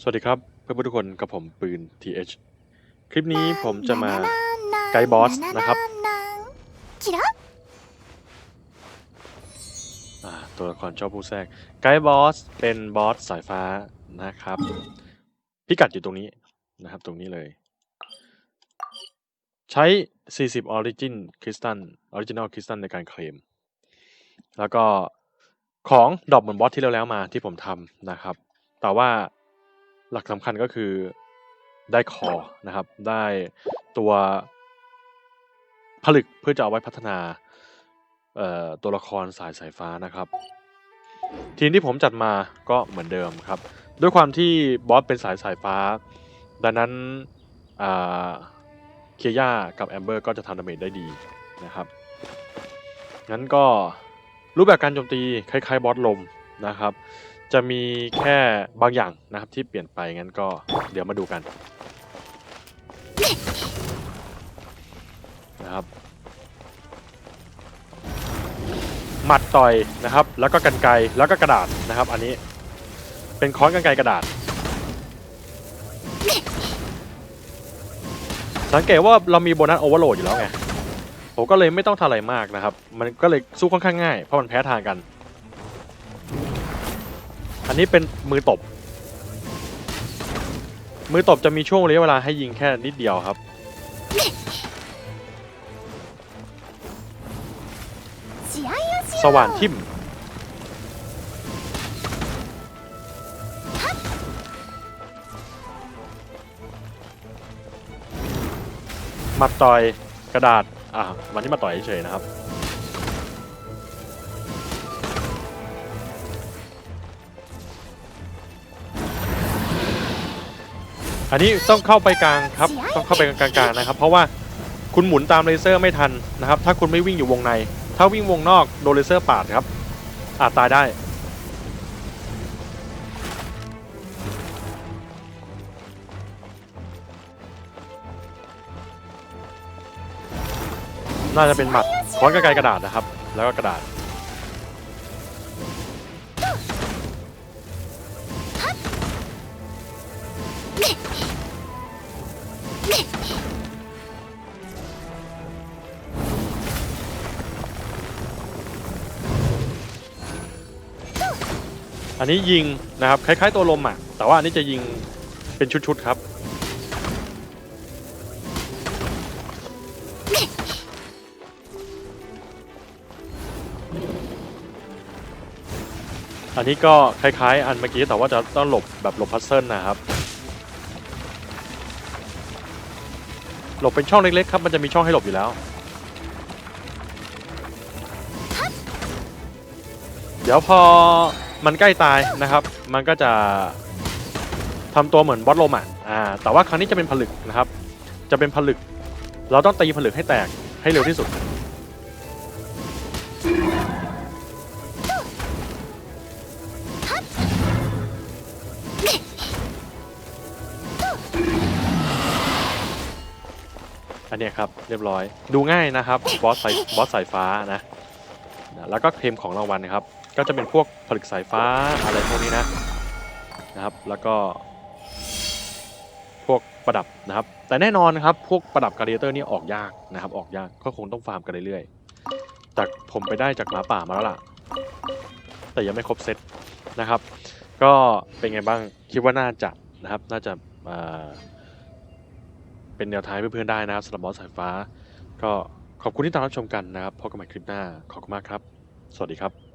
สวัสดีครับเพื่อนๆทุกคนกับผมปืน TH คลิปนี้ผมจะมาไกด์บอสนะครับตัวละครชอบผู้แทรกไกด์บอสเป็นบอสสายฟ้านะครับ พิกัดอยู่ตรงนี้นะครับตรงนี้เลย ใช้ 40 Origin Crystal Original Crystal ในการเคลม แล้วก็ของดรอปเหมือนบอสที่เราแล้วมาที่ผมทำนะครับ แต่ว่า หลักสำคัญก็คือได้คอนะครับ ได้ตัวผลึกเพื่อจะเอาไว้พัฒนาตัวละครสายสายฟ้านะครับ ทีมที่ผมจัดมาก็เหมือนเดิมครับ ด้วยความที่บอสเป็นสายสายฟ้า ดังนั้นเคียร่ากับแอมเบอร์ก็จะทำดาเมจได้ดีนะครับ งั้นก็รูปแบบการโจมตีคล้ายๆบอสลมนะครับ จะมีแค่บางอย่างนะครับที่เปลี่ยนไปงั้นก็เดี๋ยวมาดูกันนะครับหมัดต่อยนะครับ แล้วก็กันไกรแล้วก็กระดาษนะครับ อันนี้เป็นค้อนกันไกรกระดาษ สังเกตว่าเรามีโบนัสโอเวอร์โหลดอยู่แล้วไงผมก็เลยไม่ต้องทำอะไรมากนะครับ มันก็เลยสู้ค่อนข้างง่ายเพราะมันแพ้ทางกัน อันนี้เป็นมือตบ มือตบจะมีช่วงระยะเวลาให้ยิงแค่นิดเดียวครับ สว่านทิ่ม มาต่อยกระดาษ อะวันนี้มาต่อยเฉยนะครับ อันนี้ต้องเข้าไปกลางครับ ต้องเข้าไปกลางๆนะครับ เพราะว่าคุณหมุนตามเลเซอร์ไม่ทันนะครับ ถ้าคุณไม่วิ่งอยู่วงใน ถ้าวิ่งวงนอกโดนเลเซอร์ปาดครับ อาจตายได้ น่าจะเป็นหมัดค้อนกระไกรกระดาษนะครับ แล้วก็กระดาษ อันนี้ยิงนะครับคล้ายๆตัวลมอะ แต่ว่าอันนี้จะยิงเป็นชุดๆครับอันนี้ก็คล้ายๆ อันเมื่อกี้แต่ว่าจะต้องหลบแบบหลบพัซเซิลนะครับ หลบเป็นช่องเล็กๆครับมันจะมีช่องให้หลบอยู่แล้ว เดี๋ยวพอ มันใกล้ตายนะครับ มันก็จะทำตัวเหมือนบอสโลมอะอ่าแต่ว่าครั้งนี้จะเป็นผลึกนะครับ จะเป็นผลึก เราต้องตีผลึกให้แตกให้เร็วที่สุด อันนี้ครับเรียบร้อยดูง่ายนะครับบอสสายบอสสายฟ้านะนะแล้วก็เคลมของรางวัลนะครับ ก็จะเป็นพวกผลึกสายฟ้าอะไรพวกนี้นะนะครับ แล้วก็ พวกประดับนะครับ แต่แน่นอนนะครับ พวกประดับการเดเตอร์นี่ออกยากนะครับ ออกยากก็คงต้องฟาร์มกันเรื่อยๆแต่ผมไปได้จากหมาป่ามาแล้วล่ะ แต่ยังไม่ครบเซตนะครับ ก็เป็นไงบ้างคิดว่าน่าจะนะครับ น่าจะเอ่อเป็นแนวทางให้เพื่อนๆได้นะครับสำหรับบอสสายฟ้า ก็ขอบคุณที่ตามรับชมกันนะครับพบกันใหม่คลิปหน้าขอบคุณมากครับ สวัสดีครับ